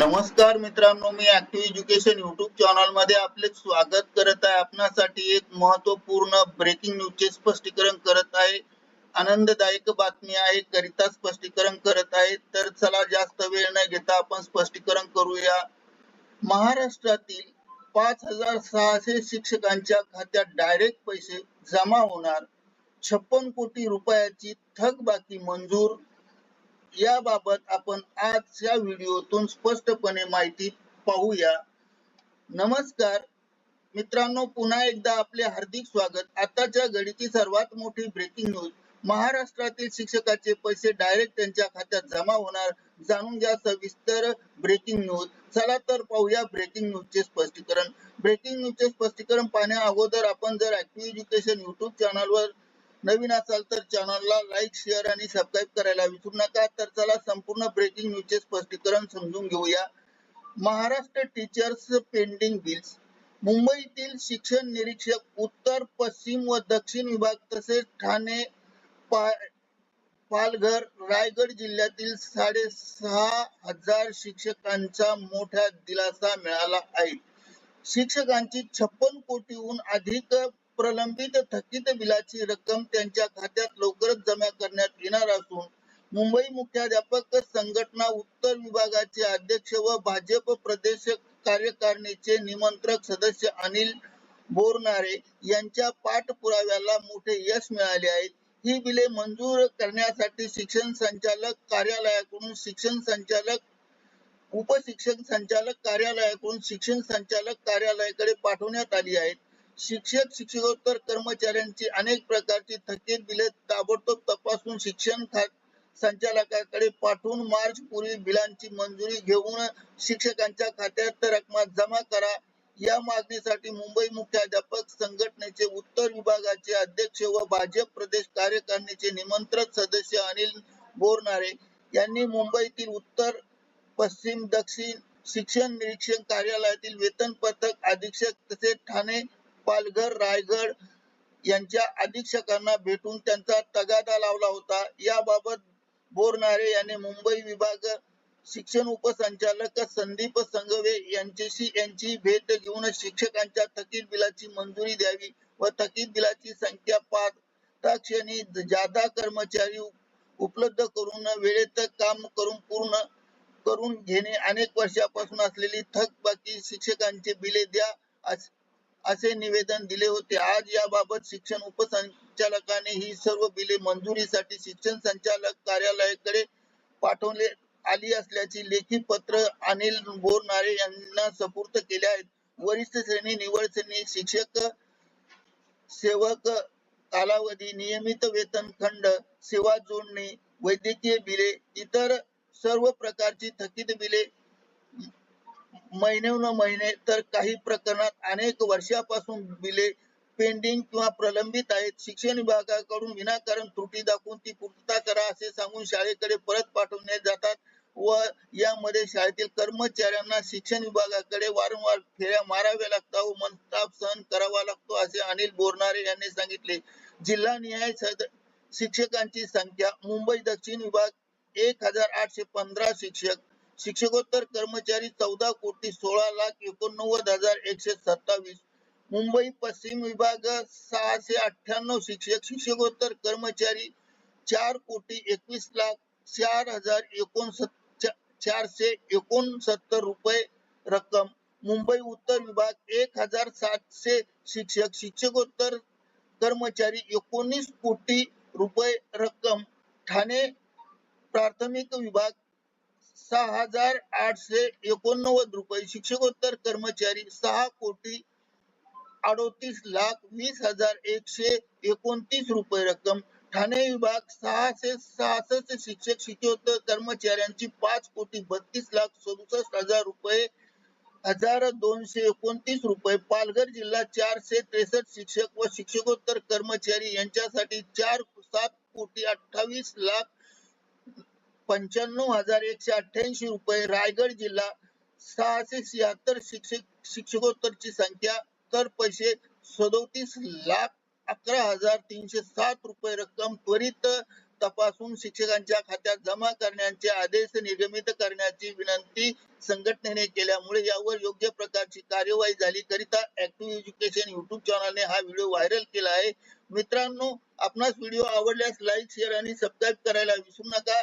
नमस्कार मित्रांनो मी ऍक्टिव्ह एज्युकेशन युट्यूब चॅनलमध्ये आपले स्वागत करत आहे. आपणासाठी एक महत्त्वपूर्ण ब्रेकिंग न्यूजचे स्पष्टीकरण करत आहे. आनंददायक बातमी आहे करिता स्पष्टीकरण करत आहे. तर चला जास्त वेळ न घेता आपण स्पष्टीकरण करूया. महाराष्ट्रातील पाच हजार सहाशे शिक्षकांच्या खात्यात डायरेक्ट पैसे जमा होणार. छप्पन कोटी रुपयाची थकबाकी मंजूर याबाबत आपण आजच्या व्हिडिओतून स्पष्टपणे माहिती पाहूया. नमस्कार. मित्रांनो पुन्हा एकदा आपले हार्दिक स्वागत. आताच्या घडीची सर्वात मोठी ब्रेकिंग न्यूज महाराष्ट्रातील शिक्षकाचे पैसे डायरेक्ट त्यांच्या खात्यात जमा होणार जाणून घ्या सविस्तर ब्रेकिंग न्यूज चला तर पाहूया ब्रेकिंग न्यूजचे स्पष्टीकरण. ब्रेकिंग न्यूजचे स्पष्टीकरण पाहण्या अगोदर आपण जर ऍक्टिव्ह एज्युकेशन युट्यूब चॅनलवर नवीन असाल तर चॅनलला लाईक शेअर आणि सबस्क्राईब करायला विसरू नका. तर चला संपूर्ण ब्रेकिंग न्यूजचे स्पष्टीकरण समजून घेऊया. महाराष्ट्र टीचर्स पेंडिंग बिल्स मुंबईतील शिक्षण निरीक्षक उत्तर पश्चिम व दक्षिण विभाग तसेच ठाणे पा- पालघर रायगड जिल्ह्यातील साडेसहा हजार शिक्षकांचा मोठा दिलासा मिळाला आहे. शिक्षकांची छप्पन कोटीहून अधिक प्रलंबित थकीत बिलाची रक्कम त्यांच्या खात्यात लवकरच जमा करण्यात येणार असून मुंबई मुख्याध्यापक संघटना उत्तर विभागाचे अध्यक्ष व भाजप प्रदेश कार्यकारिणीचे निमंत्रक सदस्य अनिल बोरनारे यांच्या पाठपुराव्याला मोठे यश मिळाले आहे. ही बिले मंजूर करण्यासाठी शिक्षण संचालक कार्यालयाकडून शिक्षण संचालक उपशिक्षण संचालक कार्यालयाकडून शिक्षण संचालक कार्यालयाकडे पाठवण्यात आली आहेत शिक्षक शिक्षकोत्तर कर्मचाऱ्यांची अनेक प्रकारची थकीत बिले ताबडतोब तपासून शिक्षण संचालकाकडे पाठवून मार्च पूर्वी बिलांची मंजुरी घेऊन शिक्षकांच्या खात्यात रक्कम जमा करा. या मागणीसाठी मुंबई मुख्याध्यापक संघटनेचे उत्तर विभागाचे अध्यक्ष व भाजप प्रदेश कार्यकारिणीचे निमंत्रित सदस्य अनिल बोरनारे यांनी मुंबईतील उत्तर पश्चिम दक्षिण शिक्षण निरीक्षण कार्यालयातील वेतन पथक अधीक्षक तसेच ठाणे पालघर रायगड यांच्या अधीक्षकांना भेटून त्यांचा तगादा लावला होता. याबाबत बोरनारे यांनी मुंबई विभाग शिक्षण उपसंचालक संदीप संघवे यांच्याशी यांची भेट घेऊन शिक्षकांच्या थकीत बिलाची मंजुरी द्यावी व थकीत बिलाची संख्या पाच क्षणी जादा कर्मचारी उपलब्ध करून वेळेत काम करून पूर्ण करून घेणे अनेक वर्षापासून असलेली थकबाकी शिक्षकांचे बिले द्या असे निवेदन दिले होते. आज याबाबत शिक्षण उपसंचालकाने ही सर्व बिले मंजुरीसाठी शिक्षण संचालक कार्यालयाकडे पाठवले आली असल्याची लेखी पत्र अनिल बोरनारे यांना सपूर्त केले आहेत. वरिष्ठ श्रेणी निवड श्रेणी शिक्षक सेवक कालावधी नियमित वेतन खंड सेवा जोडणी वैद्यकीय बिले इतर सर्व प्रकारची थकीत बिले महिने महिने तर काही प्रकरणात अनेक वर्षापासून बिले पेंडिंग किंवा प्रलंबित आहेत. शिक्षण विभागाकडून विनाकारण त्रुटी दाखवून ती पूर्तता करा असे सांगून शाळेकडे परत पाठवले जातात व यामध्ये शाळेतील कर्मचाऱ्यांना शिक्षण विभागाकडे वारंवार फेऱ्या माराव्या लागतात व मनस्ताप सहन करावा लागतो असे अनिल बोरनारे यांनी सांगितले. जिल्हा निहाय शिक्षकांची संख्या मुंबई दक्षिण विभाग एक हजार आठशे पंधरा शिक्षक शिक्षकोत्तर कर्मचारी चौदा कोटी सोळा लाख एकोणनव्वद हजार एकशे सत्तावीस. मुंबई पश्चिम विभाग सहाशे अठ्ठ्याण्णव शिक्षक शिक्षकोत्तर कर्मचारी चार कोटी एकवीस लाख चार हजार एकोणसत् चारशे एकोणसत्तर रुपये रक्कम. मुंबई उत्तर विभाग एक हजार सातशे शिक्षक शिक्षकोत्तर कर्मचारी एकोणीस कोटी रुपये रक्कम. ठाणे प्राथमिक विभाग सहा हजार आठशे एकोणनव्वद रुपये. शिक्षकोत्तर कर्मचारी सहा कोटी अडोतीस लाख वीस हजार एकशे एकोणतीस रुपये रक्कम. ठाणे विभाग सहाशे सहासष्ट शिक्षक शिक्षकोत्तर कर्मचाऱ्यांची पाच कोटी बत्तीस लाख सदुसष्ट हजार रुपये. हजार दोनशे एकोणतीस रुपये. पालघर जिल्हा चारशे त्रेसष्ट शिक्षक व शिक्षकोत्तर कर्मचारी यांच्यासाठी चार सात कोटी अठ्ठावीस लाख पंच्याण्णव हजार एकशे अठ्ठ्याऐंशी रुपये. रायगड जिल्हा सहाशे शहात्तर शिक्षक शिक्षकोत्तरची संख्या तर पैसे सदोतीस लाख अकरा हजार तीनशे सात रुपये. रक्कम त्वरित तपासून शिक्षकांच्या खात्यात जमा करण्याचे आदेश निर्गमित करण्याची विनंती संघटनेने केल्यामुळे यावर योग्य प्रकारची कार्यवाही झाली. करिता ऍक्टिव्ह एज्युकेशन युट्यूब चॅनलने हा व्हिडिओ व्हायरल केला आहे. मित्रांनो आपणास व्हिडिओ आवडल्यास लाईक शेअर आणि सबस्क्राईब करायला विसरू नका.